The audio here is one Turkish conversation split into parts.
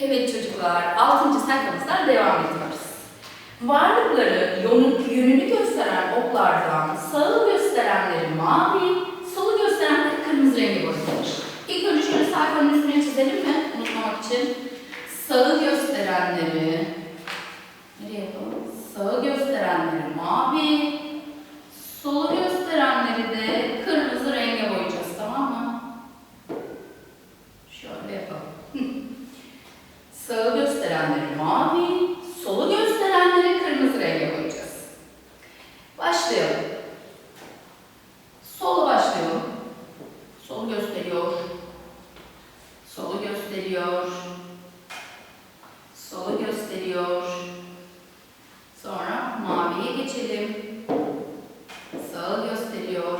Evet çocuklar, 6. sayfamızdan devam ediyoruz. Varlıkları yönü- yönünü gösteren oklardan sağı gösterenleri mavi, solu gösterenleri kırmızı rengi boyatılmış. İlk önce şöyle sayfanın üstüne çizelim mi? Unutmamak için. Sağı gösterenleri, nereye yapalım? Sağı gösterenleri mavi, solu gösterenleri de kırmızı renge boyayacağız, tamam mı? Şöyle yapalım. Sağı gösterenleri mavi, solu gösterenleri kırmızı renge boyayacağız. Başlayalım. Solu başlayalım. Solu gösteriyor. Solu gösteriyor. Solu gösteriyor. Sonra maviye geçelim. Sağı gösteriyor.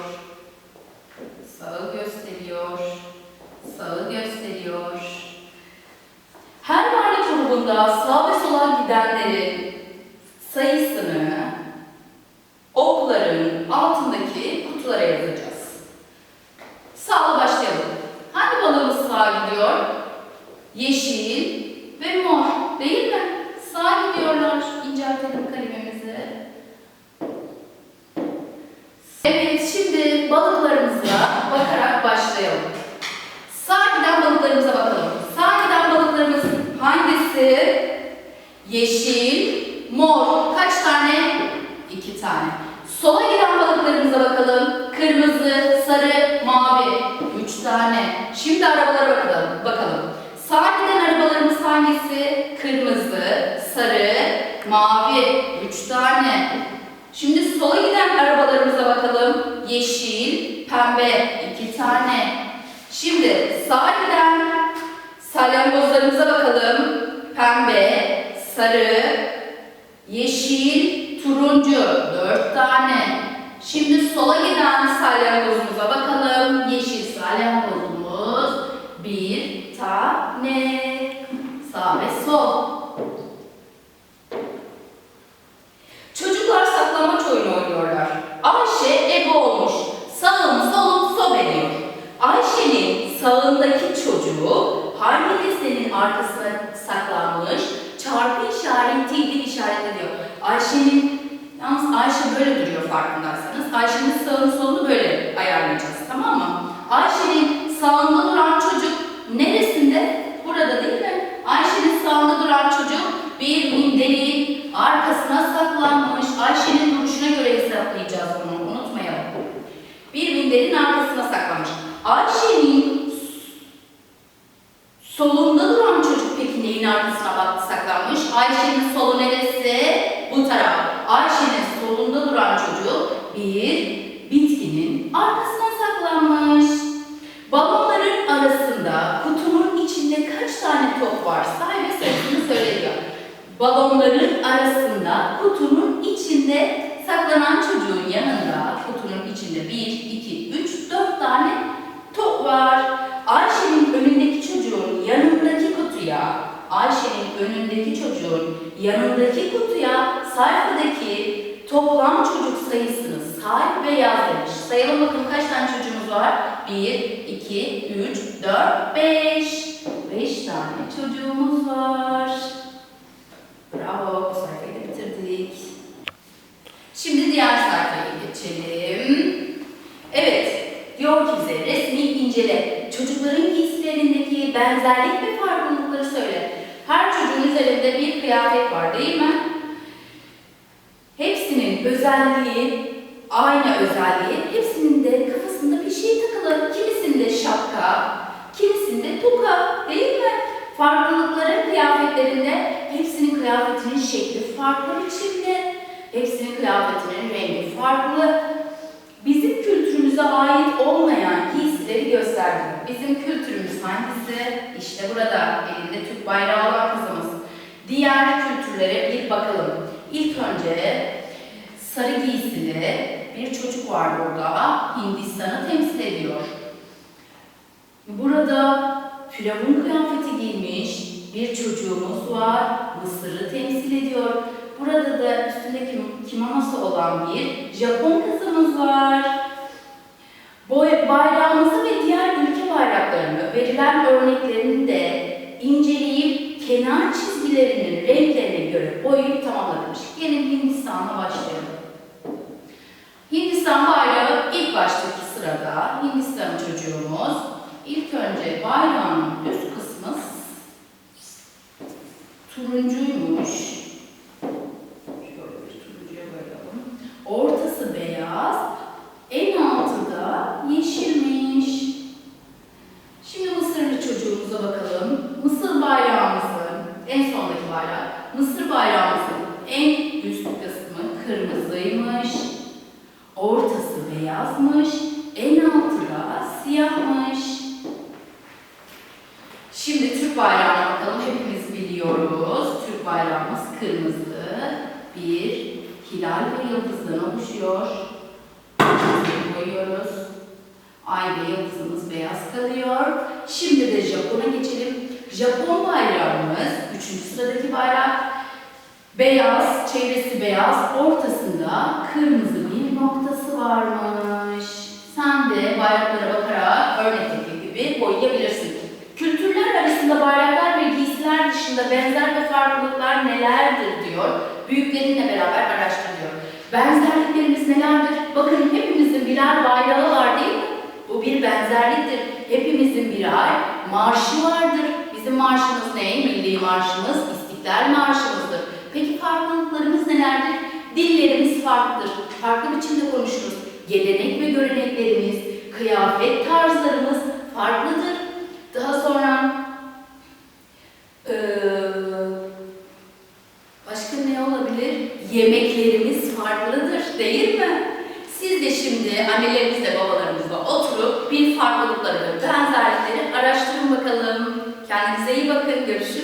Sağı gösteriyor. Sağı gösteriyor. Her varlık grubunda sağ ve gidenlerin sayısını okların altındaki kutulara yazacağız. Sağla başlayalım. Hangi balığımız sağa gidiyor? Yeşil ve mor değil mi? Sağa gidiyorlar. İnceltelim kalemimizi. Evet, şimdi balıklarımıza bakarak başlayalım. Sağ giden balıklarımıza bakalım. Sağ giden balıklarımız hangisi? Yeşil, mor. Kaç tane? İki tane. Sola giden balıklarımıza bakalım. Kırmızı, sarı, mavi. Üç tane. Şimdi arabalara bakalım. bakalım. Sağa giden arabalarımız hangisi? Kırmızı, sarı, mavi. Üç tane. Şimdi sola giden arabalarımıza bakalım. Yeşil, pembe. iki tane. Şimdi sağa giden sarı, yeşil, turuncu. Dört tane. Şimdi sola giden salyangozumuza bakalım. Yeşil salyangozumuz bir tane. Sağ ve sol. Çocuklar saklambaç oyunu oynuyorlar. Ayşe ebe olmuş. Sağını solunu sob ediyor. Ayşe'nin sağındaki çocuğu hangi nesnenin arkasına saklanmış işaretiyle işaret ediyor. Ayşe'nin, yalnız Ayşe böyle duruyor farkındaysanız. Ayşe'nin sağını solunu böyle ayarlayacağız tamam mı? Ayşe'nin sağında duran çocuk neresinde? Burada değil mi? Ayşe'nin sağında duran çocuk bir minderin arkasına saklanmış. Ayşe'nin duruşuna göre hesaplayacağız bunu. Unutmayalım. Bir minderin arkasına saklanmış. Ayşe'nin solunda duran çocuk peki neyin arkasına? Ayşe'nin solu neresi? Bu taraf. Ayşe'nin solunda duran çocuk bir bitkinin arkasına saklanmış. Balonların arasında kutunun içinde kaç tane top var? Say ve sayısını söylüyor. Balonların arasında kutunun içinde saklanan çocuğun yanında kutunun içinde 1, 2, 3, 4 tane top var. Ayşe'nin önündeki çocuğun yanındaki kutuya sayfadaki toplam çocuk sayısını say ve yaz demiş. Sayalım bakalım kaç tane çocuğumuz var? 1, 2, 3, 4, 5. 5 tane çocuğumuz var. Bravo, bu sayfayı da bitirdik. Şimdi diğer sayfaya geçelim. Evet, diyor ki bize resmi incele. Çocukların giysilerindeki benzerlik ve farklılıkları söyle. Her çocuğun üzerinde bir kıyafet var değil mi? Hepsinin özelliği, aynı özelliği, hepsinin de kafasında bir şey takılı. Kimisinde şapka, kimisinde toka değil mi? Farklılıkları kıyafetlerinde hepsinin kıyafetinin şekli farklı biçimde, hepsinin kıyafetinin rengi farklı. Bizim kültürümüze ait giysileri gösterdim. Bizim kültürümüz hangisi? İşte burada elinde Türk bayrağı olan kızımız. Diğer kültürlere bir bakalım. İlk önce sarı giysili bir çocuk var burada. Hindistan'ı temsil ediyor. Burada Firavun kıyafeti giymiş bir çocuğumuz var. Mısır'ı temsil ediyor. Burada da üstünde kim- kimonosu olan bir Japon kızımız var. Boy- Bayrağımızı boyayıp tamamlamış. Gelin Hindistan'la başlayalım. Hindistan bayrağı ilk baştaki sırada Hindistan çocuğumuz ilk önce bayrağın üst kısmı turuncuymuş. Şöyle bir turuncuya boyayalım. Ortası beyaz, en altı da yeşilmiş. Şimdi Mısırlı çocuğumuza bakalım. Mısır bayrağımızın, en sondaki bayrak, Mısır bayrağımızın en üst kısmı kırmızıymış. Ortası beyazmış, en altı da siyahmış. Şimdi Türk bayrağına bakalım. Hepimiz biliyoruz. Türk bayrağımız kırmızı. Bir hilal ve yıldızdan oluşuyor. Koyuyoruz. Ay ve yıldızımız beyaz kalıyor. Şimdi de Japon'a geçelim. Japon bayrağımız, üçüncü sıradaki bayrak. Beyaz, çevresi beyaz, ortasında kırmızı varmış. Sen de bayraklara bakarak örnekteki gibi boyayabilirsin. Kültürler arasında bayraklar ve giysiler dışında benzer ve farklılıklar nelerdir diyor. Büyüklerinle beraber araştırıyor. Benzerliklerimiz nelerdir? Bakın hepimizin birer bayrağı var değil mi? Bu bir benzerliktir. Hepimizin birer marşı vardır. Bizim marşımız ne? Milli marşımız İstiklal Marşımızdır. Peki farklılıklarımız nelerdir? Dillerimiz farklıdır. Farklı biçimde konuşuruz. Gelenek ve göreneklerimiz, kıyafet tarzlarımız farklıdır. Daha sonra eee, başka ne olabilir? Yemeklerimiz farklıdır değil mi? Siz de şimdi annelerimizle babalarımızla oturup bir farklılıkları ve benzerlikleri araştırın bakalım. Kendinize iyi bakın. Görüşürüz.